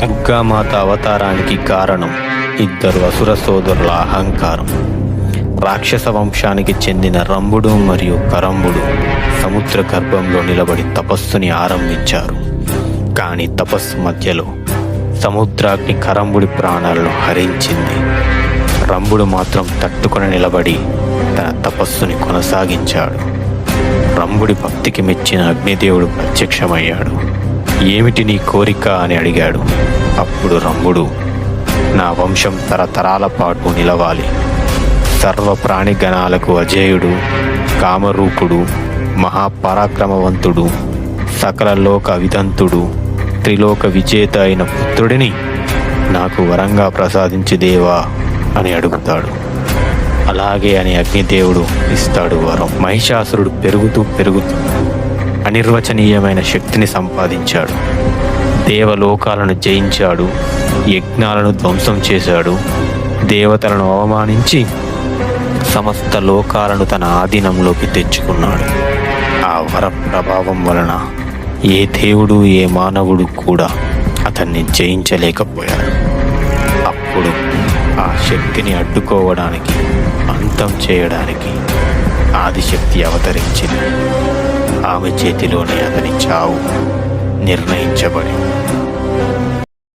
దుర్గామాత అవతారానికి కారణం ఇద్దరు అసుర సోదరుల అహంకారం. రాక్షస వంశానికి చెందిన రంభుడు మరియు కరంబుడు సముద్ర గర్భంలో నిలబడి తపస్సుని ఆరంభించారు. కానీ తపస్సు మధ్యలో సముద్రాగ్ని కరంబుడి ప్రాణాలను హరించింది. రంభుడు మాత్రం తట్టుకుని నిలబడి తన తపస్సుని కొనసాగించాడు. రంభుడి భక్తికి మెచ్చిన అగ్నిదేవుడు ప్రత్యక్షమయ్యాడు. ఏమిటి నీ కోరిక అని అడిగాడు. అప్పుడు రంభుడు నా వంశం తరతరాల పాటు నిలవాలి. సర్వ ప్రాణిగణాలకు అజేయుడు కామరూపుడు మహాపరాక్రమవంతుడు సకల లోక విదంతుడు త్రిలోక విజేత అయిన పుత్రుడిని నాకు వరంగా ప్రసాదించి దేవా అని అడుగుతాడు. అలాగే అని అగ్నిదేవుడు ఇస్తాడు వరం. మహిషాసురుడు పెరుగుతూ పెరుగుతూ అనిర్వచనీయమైన శక్తిని సంపాదించాడు. దేవలోకాలను జయించాడు. యజ్ఞాలను ధ్వంసం చేశాడు. దేవతలను అవమానించి సమస్త లోకాలను తన ఆధీనంలోకి తెచ్చుకున్నాడు. ఆ వర ప్రభావం వలన ఏ దేవుడు ఏ మానవుడు కూడా అతన్ని జయించలేకపోయాడు. అప్పుడు ఆ శక్తిని అడ్డుకోవడానికి అంతం చేయడానికి ఆదిశక్తి అవతరించింది. ఆమె చేతిలోనే అతని చావు నిర్ణయించబడి